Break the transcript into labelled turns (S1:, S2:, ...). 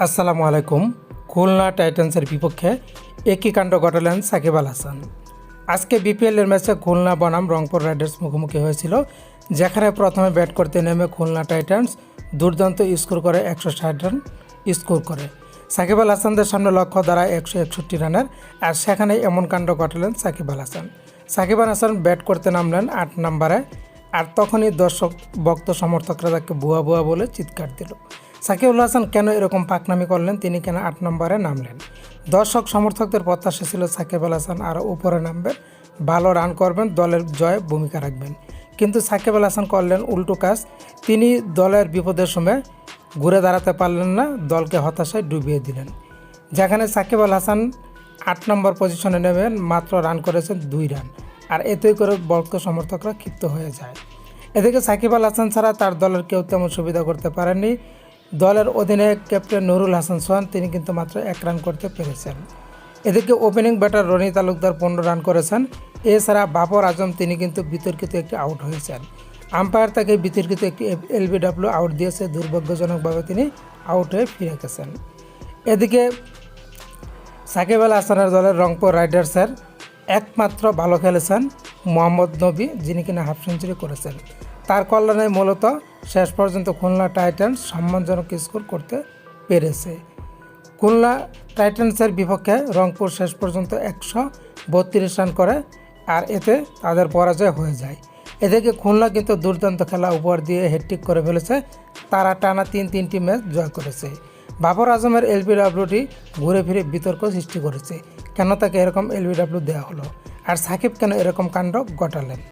S1: আসসালামু আলাইকুম। খুলনা টাইটান্সের বিপক্ষে একই কাণ্ড ঘটালেন সাকিব আল হাসান। আজকে বিপিএলের ম্যাচে খুলনা বনাম রংপুর রাইডার্স মুখোমুখি হয়েছিল, যেখানে প্রথমে ব্যাট করতে নেমে খুলনা টাইটান্স দুর্দান্ত স্কোর করে একশো ষাট রান স্কোর করে। সাকিব আল হাসানদের সামনে লক্ষ্য দাঁড়ায় একশো একষট্টি রানের, আর সেখানে এমন কাণ্ড ঘটালেন সাকিব আল হাসান। সাকিব আল হাসান ব্যাট করতে নামলেন আট নম্বরে আর তখনই দর্শক, ভক্ত সমর্থকরা তাকে বুয়া বুয়া বলে চিৎকার দিল। সাকিবুল হাসান কেন এরকম পাকনামি করলেন? তিনি কেন আট নম্বরে নামলেন? দর্শক সমর্থকদের প্রত্যাশা ছিল সাকিব আল হাসান আরও উপরে নামবেন ভালো রান করবেন, দলের জয়ে ভূমিকা রাখবেন। কিন্তু সাকিব আল হাসান করলেন উল্টো কাজ, তিনি দলের বিপদের সময় ঘুরে দাঁড়াতে পারলেন না, দলকে হতাশায় ডুবিয়ে দিলেন। যেখানে সাকিব আল হাসান আট নম্বর পজিশনে নেবেন মাত্র রান করেছেন দুই রান। আর এতেই করে বর্গ সমর্থকরা ক্ষিপ্ত হয়ে যায়। এদিকে সাকিব আল হাসান ছাড়া তার দলের কেউ তেমন সুবিধা করতে পারেননি। দলের অধিনায়ক ক্যাপ্টেন নুরুল হাসান সোহান, তিনি কিন্তু মাত্র এক রান করতে পেরেছেন। এদিকে ওপেনিং ব্যাটার রনি তালুকদার পনেরো রান করেছেন। এছাড়া বাবর আজম, তিনি কিন্তু বিতর্কিত একটি আউট হয়েছেন। আম্পায়ার তাকে বিতর্কিত একটি এলবিডাব্লিউ আউট দিয়েছে। দুর্ভাগ্যজনকভাবে তিনি আউট হয়ে ফিরে গেছেন। এদিকে সাকিব আল হাসানের দলের রংপুর রাইডার্সের একমাত্র ভালো খেলেছেন মোহাম্মদ নবী, যিনি কিনা হাফ সেঞ্চুরি করেছেন। তার কল্যাণে মূলত শেষ পর্যন্ত খুলনা টাইটান্স সম্মানজনক স্কোর করতে পেরেছে। খুলনা টাইটান্সের বিপক্ষে রংপুর শেষ পর্যন্ত একশো বত্রিশ রান করে, আর এতে তাদের পরাজয় হয়ে যায়। এদিকে খুলনা কিন্তু দুর্দান্ত খেলা উপহার দিয়ে হেট্রিক করে ফেলেছে, তারা টানা তিন তিনটি ম্যাচ জয় করেছে। বাবর আজমের এলবিডাব্লিউটি ঘুরে ফিরে বিতর্ক সৃষ্টি করেছে। কেন তাকে এরকম এলবিডাব্লিউ দেওয়া হলো? আর সাকিব কেন এরকম কাণ্ড ঘটালেন?